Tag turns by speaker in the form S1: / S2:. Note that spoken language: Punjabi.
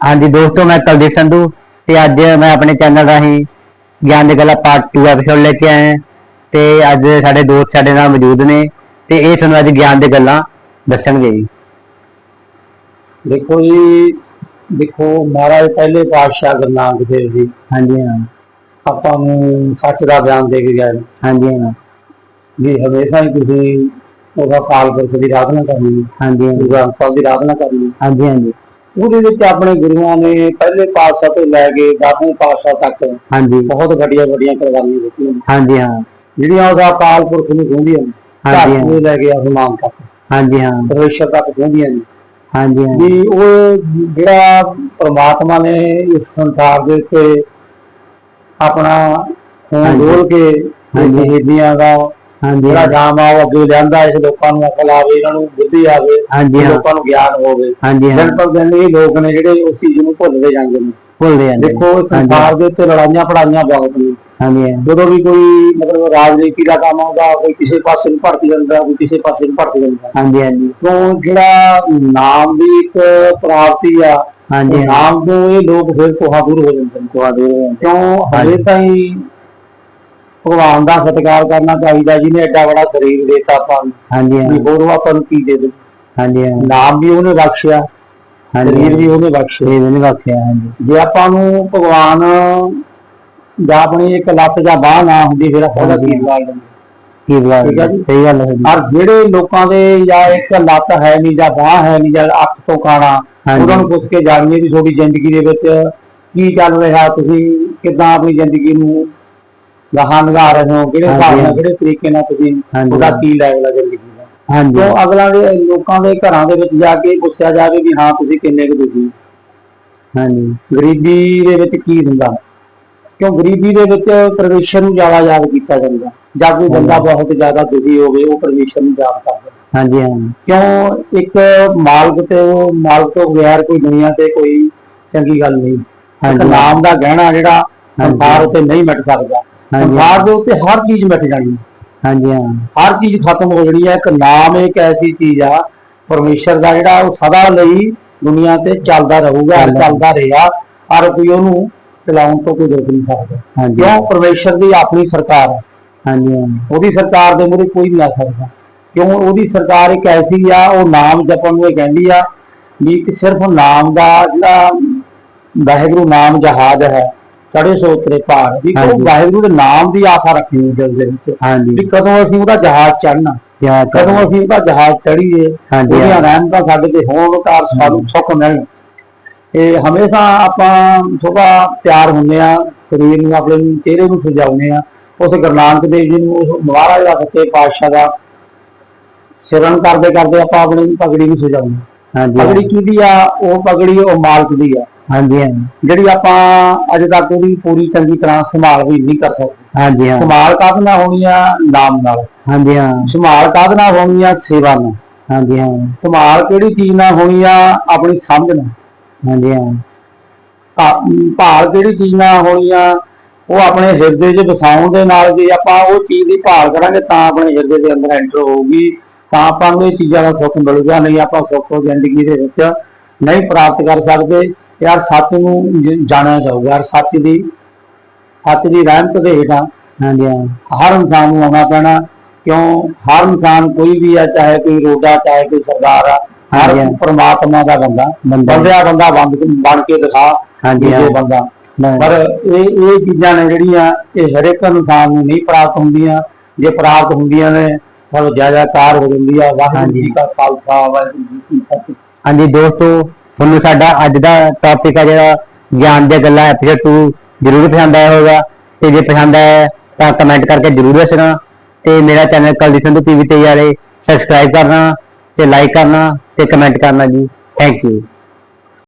S1: ਹਾਂਜੀ ਦੋਸਤੋ ਮੈਂ ਕੁਲਦੀਪ ਸੰਧੂ ਤੇ ਅੱਜ ਮੈਂ ਆਪਣੇ ਚੈਨਲ ਰਾਹੀਂ ਗਿਆਨ ਦੀ ਗੱਲਾਂ ਪਾਰਟ 2 ਐਪੀਸੋਡ ਲੈ ਕੇ ਹਾਂ ਤੇ ਅੱਜ ਸਾਡੇ ਦੋਸਤ ਸਾਡੇ ਨਾਲ ਮੌਜੂਦ ਨੇ ਤੇ ਇਹ ਤੁਹਾਨੂੰ ਅੱਜ ਗਿਆਨ ਦੀ ਗੱਲਾਂ ਦੱਸਣਗੇ ਜੀ।
S2: ਦੇਖੋ ਜੀ ਦੇਖੋ ਮਹਾਰਾਜ ਪਹਿਲੇ ਪਾਤਸ਼ਾਹ ਗੁਰੂ ਨਾਨਕ ਦੇਵ ਜੀ।
S1: ਹਾਂਜੀ ਹਾਂ।
S2: ਆਪਾਂ ਨੂੰ ਸੱਚ ਦਾ ਬਿਆਨ ਦੇ ਕੇ ਗਏ।
S1: ਹਾਂਜੀ ਹਾਂ।
S2: ਵੀ ਹਮੇਸ਼ਾ ਹੀ ਤੁਸੀਂ ਉਹਦਾ ਕਾਲ ਪੁਰਖ ਦੀ ਆਰਾਧਨਾ ਕਰਨੀ।
S1: ਹਾਂਜੀ
S2: ਗੁਰੂ ਗ੍ਰੰਥ ਸਾਹਿਬ ਦੀ ਆਰਾਧਨਾ ਕਰਨੀ।
S1: ਹਾਂਜੀ ਹਾਂਜੀ।
S2: ਉਹਦੇ ਵਿੱਚ ਆਪਣੇ ਗੁਰੂਆਂ ਨੇ ਪਹਿਲੇ ਪਾਤਸ਼ਾਹ ਤੋਂ ਲੈ ਕੇ 10ਵੇਂ ਪਾਤਸ਼ਾਹ ਤੱਕ
S1: ਹਾਂਜੀ
S2: ਬਹੁਤ ਵੱਡੀਆਂ ਵੱਡੀਆਂ ਕੁਰਬਾਨੀਆਂ ਦਿੱਤੀਆਂ।
S1: ਹਾਂਜੀ ਹਾਂ
S2: ਜਿਹੜੀਆਂ ਉਹਦਾ ਕਾਲ ਪੁਰਖ ਨੂੰ ਕਹਿੰਦੀਆਂ
S1: ਹਾਂਜੀ,
S2: ਧਰਤੀ ਤੋਂ ਲੈ ਕੇ ਅਸਮਾਨ ਤੱਕ
S1: ਹਾਂਜੀ ਹਾਂ
S2: ਪਰਮੇਸ਼ਰ ਤੱਕ ਕਹਿੰਦੀਆਂ ਨੇ
S1: ਹਾਂਜੀ ਹਾਂ
S2: ਵੀ ਉਹ ਜਿਹੜਾ ਪ੍ਰਮਾਤਮਾ ਨੇ ਇਸ ਸੰਸਾਰ ਦੇ ਉੱਤੇ ਆਪਣਾ ਖੂਨ। ਡੋਲ ਕੇ
S1: ਹਾਂਜੀ।
S2: ਸ਼ਹੀਦੀਆਂ ਦਾ
S1: ਹਾਂਜੀ।
S2: ਜਿਹੜਾ ਨਾਮ ਆ ਉਹ ਅੱਗੇ ਲਿਆਂਦਾ ਇਸ ਲੋਕਾਂ ਨੂੰ ਅਕਲ ਆਵੇ ਇਹਨਾਂ ਨੂੰ ਬੁੱਧੀ ਆਵੇ
S1: ਹਾਂਜੀ ਹਾਂ।
S2: ਲੋਕਾਂ ਨੂੰ ਗਿਆਨ ਹੋਵੇ।
S1: ਹਾਂਜੀ ਹਾਂ।
S2: ਦਿਨ ਪਰ ਦਿਨ ਇਹ ਲੋਕ ਨੇ ਜਿਹੜੇ ਉਸ ਚੀਜ਼ ਨੂੰ ਭੁੱਲਦੇ ਜਾਂਦੇ ਨੇ।
S1: ਭੁੱਲਦੇ ਜਾਂਦੇ।
S2: ਦੇਖੋ ਸੰਸਾਰ ਦੇ ਉੱਤੇ ਲੜਾਈਆਂ ਪੜਾਈਆਂ ਬਹੁਤ ਨੇ।
S1: ਹਾਂਜੀ ਹਾਂ।
S2: ਜਦੋਂ ਵੀ ਕੋਈ ਮਤਲਬ ਰਾਜਨੀਤੀ ਦਾ ਕੰਮ ਆਉਂਦਾ ਕੋਈ ਕਿਸੇ ਪਾਸੇ ਨੂੰ ਭੜਕ ਜਾਂਦਾ ਕੋਈ ਕਿਸੇ ਪਾਸੇ ਨੂੰ ਭੜਕ ਜਾਂਦਾ।
S1: ਹਾਂਜੀ ਹਾਂਜੀ।
S2: ਤੋਂ ਜਿਹੜਾ ਨਾਮ ਦੀ ਇੱਕ ਪ੍ਰਾਪਤੀ ਆ
S1: ਹਾਂਜੀ
S2: ਨਾਮ ਤੋਂ ਇਹ ਲੋਕ ਫਿਰ ਕੋਹਾ ਦੂਰ ਹੋ ਜਾਂਦੇ ਨੇ ਕੋਹਾ ਦੂਰ। ਕਿਉਂ? ਹਲੇ ਤਾਂ ਹੀ ਭਗਵਾਨ ਦਾ ਸਤਿਕਾਰ ਕਰਨਾ ਚਾਹੀਦਾ ਜਿਹਨੇ ਐਡਾ ਬੜਾ ਸਰੀਰ ਦੇਤਾ ਆਪਾਂ ਨੂੰ।
S1: ਹਾਂਜੀ
S2: ਵੀ ਹੋਰ ਉਹ ਆਪਾਂ ਨੂੰ ਕੀ ਦੇ ਦੇ
S1: ਹਾਂਜੀ ਹਾਂ
S2: ਨਾਮ ਵੀ ਉਹਨੇ ਬਖਸ਼ਿਆ
S1: ਹਾਂਜੀ
S2: ਸਰੀਰ ਵੀ ਉਹਨੇ ਬਖਸ਼ਿਆ।
S1: ਇਹ ਨਹੀਂ ਬਖਸ਼ਿਆ ਹਾਂਜੀ।
S2: ਜੇ ਆਪਾਂ ਨੂੰ ਭਗਵਾਨ ਜਾਂ ਆਪਣੀ ਇੱਕ ਲੱਤ ਜਾਂ ਬਾਹ ਨਾ ਹੁੰਦੀ ਫਿਰ ਆਪਾਂ ਉਹਦਾ ਕੀ ਦਿੰਦੇ
S1: ਕੀ
S2: ਜੀ।
S1: ਸਹੀ ਗੱਲ ਹੈ
S2: ਔਰ ਜਿਹੜੇ ਲੋਕਾਂ ਦੇ ਜਾਂ ਇੱਕ ਲੱਤ ਹੈ ਨਹੀਂ ਜਾਂ ਬਾਹ ਹੈ ਨਹੀਂ ਜਾਂ ਅੱਖ ਤੋਂ ਕਾਣਾ
S1: ਹਾਂਜੀ।
S2: ਉਹਨਾਂ ਨੂੰ ਪੁੱਛ ਕੇ ਜਾਣੀਏ ਵੀ ਤੁਹਾਡੀ ਜ਼ਿੰਦਗੀ ਦੇ ਵਿੱਚ ਕੀ ਚੱਲ ਰਿਹਾ ਤੁਸੀਂ ਕਿੱਦਾਂ ਆਪਣੀ ਜ਼ਿੰਦਗੀ ਨੂੰ ਗਾਹਾਂ ਨਿਭਾ ਰਹੇ ਹੋ ਕਿਹੜੇ ਹਿਸਾਬ ਨਾਲ। ਕਿਹੜੇ ਤਰੀਕੇ ਨਾਲ ਤੁਸੀਂ। ਉਹਦਾ ਕੀ ਲੈਵਲ ਹੈ ਜ਼ਿੰਦਗੀ ਦਾ
S1: ਹਾਂਜੀ
S2: ਕਿਉਂ ਅਗਲਾ ਦੇ ਲੋਕਾਂ ਦੇ ਘਰਾਂ ਦੇ ਵਿੱਚ ਜਾ ਕੇ ਪੁੱਛਿਆ ਜਾਵੇ ਵੀ ਹਾਂ ਤੁਸੀਂ ਕਿੰਨੇ ਕੁ ਦੁਖੀ?
S1: ਹਾਂਜੀ
S2: ਗਰੀਬੀ ਦੇ ਵਿੱਚ ਕੀ ਹੁੰਦਾ ਕਿਉਂ ਗਰੀਬੀ ਦੇ ਵਿੱਚ ਪਰਮੇਸ਼ਰ ਨੂੰ ਜ਼ਿਆਦਾ ਯਾਦ ਕੀਤਾ ਜਾਂਦਾ ਜਾਂ ਕੋਈ ਬੰਦਾ ਬਹੁਤ ਜ਼ਿਆਦਾ ਦੁਖੀ ਹੋਵੇ ਉਹ ਪਰਮੇਸ਼ਰ ਨੂੰ ਯਾਦ ਕਰਦਾ
S1: ਹਾਂਜੀ ਹਾਂ
S2: ਕਿਉਂ ਇੱਕ ਮਾਲਕ ਤੇ ਉਹ ਮਾਲਕ ਤੋਂ ਬਗੈਰ ਕੋਈ ਦੁਨੀਆ ਤੇ ਕੋਈ ਚੰਗੀ ਗੱਲ ਨਹੀਂ
S1: ਹਾਂਜੀ।
S2: ਨਾਮ ਦਾ ਗਹਿਣਾ ਜਿਹੜਾ। ਸੰਸਾਰ ਉੱਤੇ ਨਹੀਂ ਮਿਟ ਸਕਦਾ। ਸੰਸਾਰ ਦੇ ਉੱਤੇ ਹਰ ਚੀਜ਼ ਮਿਟ ਜਾਣੀ।
S1: ਹਾਂਜੀ ਹਾਂ।
S2: ਹਰ ਚੀਜ਼ ਖਤਮ ਹੋ ਜਾਣੀ ਹੈ। ਇੱਕ ਨਾਮ ਇੱਕ ਐਸੀ ਚੀਜ਼ ਆ ਪਰਮੇਸ਼ਰ ਦਾ ਜਿਹੜਾ ਉਹ ਸਦਾ ਲਈ ਦੁਨੀਆ ਤੇ ਚੱਲਦਾ ਰਹੂਗਾ
S1: ਚੱਲਦਾ।
S2: ਰਿਹਾ। ਔਰ ਕੋਈ ਉਹਨੂੰ ਚਲਾਉਣ ਤੋਂ ਕੋਈ ਰੋਕ ਨਹੀਂ ਸਕਦਾ।
S1: ਹਾਂਜੀ।
S2: ਕਿਉਂ? ਪਰਮੇਸ਼ਰ ਦੀ ਆਪਣੀ ਸਰਕਾਰ ਹੈ
S1: ਹਾਂਜੀ ਹਾਂ।
S2: ਉਹਦੀ ਸਰਕਾਰ ਦੇ ਮੂਹਰੇ ਕੋਈ ਨਹੀਂ ਆ ਸਕਦਾ। ਕਿਉਂ? ਉਹਦੀ ਸਰਕਾਰ ਇੱਕ ਐਸੀ ਆ ਉਹ ਨਾਮ ਜਪਣ ਨੂੰ ਕਹਿੰਦੀ ਆ ਵੀ ਸਿਰਫ ਨਾਮ ਦਾ ਜਿਹੜਾ ਵਾਹਿਗੁਰੂ ਨਾਮ ਜਹਾਜ਼ ਹੈ ਚੜੇ ਸੋ ਉਤਰੇ ਪਾਰ ਵੀ ਉਹ
S1: ਹਾਂਜੀ।
S2: ਵਾਹਿਗੁਰੂ ਦੇ ਨਾਮ ਦੀ ਆਸਾ ਰੱਖਣੀ ਹੈ ਦਿਲ ਦੇ ਵਿੱਚ।
S1: ਹਾਂਜੀ।
S2: ਵੀ ਕਦੋਂ ਅਸੀਂ ਉਹਦਾ ਜਹਾਜ਼ ਚੜਨਾ
S1: ਕਿਆ
S2: ਕਦੋਂ ਅਸੀਂ ਉਹਦਾ ਜਹਾਜ਼ ਚੜੀਏ
S1: ਹਾਂਜੀ,
S2: ਉਹਦੀਆਂ। ਰਹਿਮਤਾਂ ਸਾਡੇ ਤੇ ਹੋਣ ਕਾਰ ਸਾਨੂੰ ਸੁੱਖ ਮਿਲਣ। ਇਹ ਹਮੇਸ਼ਾ ਆਪਾਂ ਸੁਭਾ ਤਿਆਰ ਹੁੰਦੇ ਆ ਸਰੀਰ ਨੂੰ ਆਪਣੇ ਨੂੰ ਚਿਹਰੇ ਨੂੰ ਸਜਾਉਂਦੇ ਆ ਉਸ ਗੁਰੂ ਨਾਨਕ ਦੇਵ ਜੀ ਨੂੰ ਉਸ ਮਹਾਰਾਜ ਦਾ ਸੱਚੇ ਪਾਤਸ਼ਾਹ ਦਾ ਸਿਰਨ ਕਰਦੇ ਕਰਦੇ ਆਪਾਂ ਆਪਣੀ ਪਗੜੀ ਨੂੰ ਸਜਾਉਂਦੇ ਹਾਂ।
S1: ਹਾਂਜੀ।
S2: ਪਗੜੀ ਕਿਹਦੀ ਆ? ਉਹ ਪਗੜੀ ਉਹ ਮਾਲਕ ਦੀ ਆ।
S1: ਹਾਂਜੀ ਹਾਂ
S2: ਜਿਹੜੀ ਆਪਾਂ ਅਜੇ ਤੱਕ ਉਹਦੀ ਪੂਰੀ ਚੰਗੀ ਤਰ੍ਹਾਂ ਸੰਭਾਲ ਵੀ ਨਹੀਂ ਕਰ ਸਕਦੇ
S1: ਹਾਂਜੀ ਹਾਂ।
S2: ਸੰਭਾਲ ਕਾਹਦੇ ਨਾਲ ਹੋਣੀ ਆ? ਨਾਮ ਨਾਲ।
S1: ਹਾਂਜੀ ਹਾਂ।
S2: ਸੰਭਾਲ ਕਾਹਦੇ ਨਾਲ ਹੋਣੀ ਆ? ਸੇਵਾ ਨਾਲ।
S1: ਹਾਂਜੀ ਹਾਂ।
S2: ਸੰਭਾਲ ਕਿਹੜੀ ਚੀਜ਼ ਨਾਲ ਹੋਣੀ ਆ? ਆਪਣੀ ਸਮਝ ਨਾਲ।
S1: ਹਾਂਜੀ ਹਾਂ।
S2: ਭਾਲ ਕਿਹੜੀ ਚੀਜ਼ ਨਾਲ ਹੋਣੀ ਆ? ਉਹ ਆਪਣੇ ਹਿਰਦੇ 'ਚ ਵਸਾਉਣ ਦੇ ਨਾਲ ਜੇ ਆਪਾਂ ਉਹ ਚੀਜ਼ ਦੀ ਭਾਲ ਕਰਾਂਗੇ ਤਾਂ ਆਪਣੇ ਹਿਰਦੇ ਦੇ ਅੰਦਰ ਐਂਟਰ ਹੋਊਗੀ। ਤਾਂ ਆਪਾਂ ਨੂੰ ਇਹ ਚੀਜ਼ਾਂ ਦਾ ਸੁੱਖ ਮਿਲੂਗਾ ਨਹੀਂ ਆਪਾਂ ਸੁੱਖ ਜ਼ਿੰਦਗੀ ਦੇ ਵਿੱਚ ਨਹੀਂ ਪ੍ਰਾਪਤ ਕਰ ਸਕਦੇ। ਯਾਰ ਸੱਚ ਨੂੰ ਜ- ਜਾਣਿਆ ਜਾਊਗਾ ਯਾਰ ਸੱਚ ਦੀ ਸੱਚ ਦੀ ਰਹਿਮਤ ਦੇ ਹੇਠਾਂ
S1: ਹਾਂਜੀ ਹਾਂ
S2: ਹਰ ਇਨਸਾਨ ਨੂੰ ਆਉਣਾ ਪੈਣਾ ਕਿਉਂ ਹਰ ਇਨਸਾਨ ਕੋਈ ਵੀ ਆ ਚਾਹੇ ਕੋਈ ਰੋਡਾ ਚਾਹੇ ਕੋਈ ਸਰਦਾਰ ਆ ਹਰ
S1: ਹਾਂਜੀ।
S2: ਪ੍ਰਮਾਤਮਾ ਦਾ ਬੰਦਾ
S1: ਬੰਦਾ।
S2: ਬੰਦਿਆ ਬੰਦਾ ਬਣ ਬਣ ਕੇ ਦਿਖਾ
S1: ਹਾਂਜੀ
S2: ਦੂਜੇ
S1: ਹਾਂ
S2: ਬੰਦਾ
S1: ਨਹੀਂ।
S2: ਪਰ ਇਹ ਇਹ ਚੀਜ਼ਾਂ ਨੇ ਜਿਹੜੀਆਂ ਇਹ ਹਰ ਇੱਕ ਇਨਸਾਨ ਨੂੰ ਨਹੀਂ ਪ੍ਰਾਪਤ ਹੁੰਦੀਆਂ ਜੇ ਪ੍ਰਾਪਤ ਹੁੰਦੀਆਂ ਨੇ ਤਾਂ ਜਾਇਦਾਕਾਰ ਹੋ ਜਾਂਦੀ ਆ ਵਾਹਿਗੁਰੂ। ਜੀ ਕਾ ਖਾਲਸਾ ਵਾਹਿਗੁਰੂ ਜੀ ਕੀ ਫਤਿਹ
S1: ਹਾਂਜੀ ਦੋਸਤੋ ਤੁਹਾਨੂੰ ਸਾਡਾ ਅੱਜ ਦਾ ਟੌਪਿਕ ਹੈ ਜਿਹੜਾ ਗਿਆਨ ਦੀਆਂ ਗੱਲਾਂ ਐਪੀਸੋਡ 2 ਜ਼ਰੂਰ ਪਸੰਦ ਆਇਆ ਹੋਵੇਗਾ ਤੇ ਜੇ ਪਸੰਦ ਆਇਆ, ਤਾਂ ਕਮੈਂਟ ਕਰਕੇ ਜ਼ਰੂਰ ਦੱਸਣਾ। ਤੇ ਮੇਰਾ ਚੈਨਲ ਕਲਦੀ ਸੰਧੂ ਟੀਵੀ ਤੇ ਯਾਰੇ ਸਬਸਕ੍ਰਾਈਬ ਕਰਨਾ ਤੇ ਲਾਈਕ ਕਰਨਾ ਤੇ ਕਮੈਂਟ ਕਰਨਾ ਜੀ। Thank you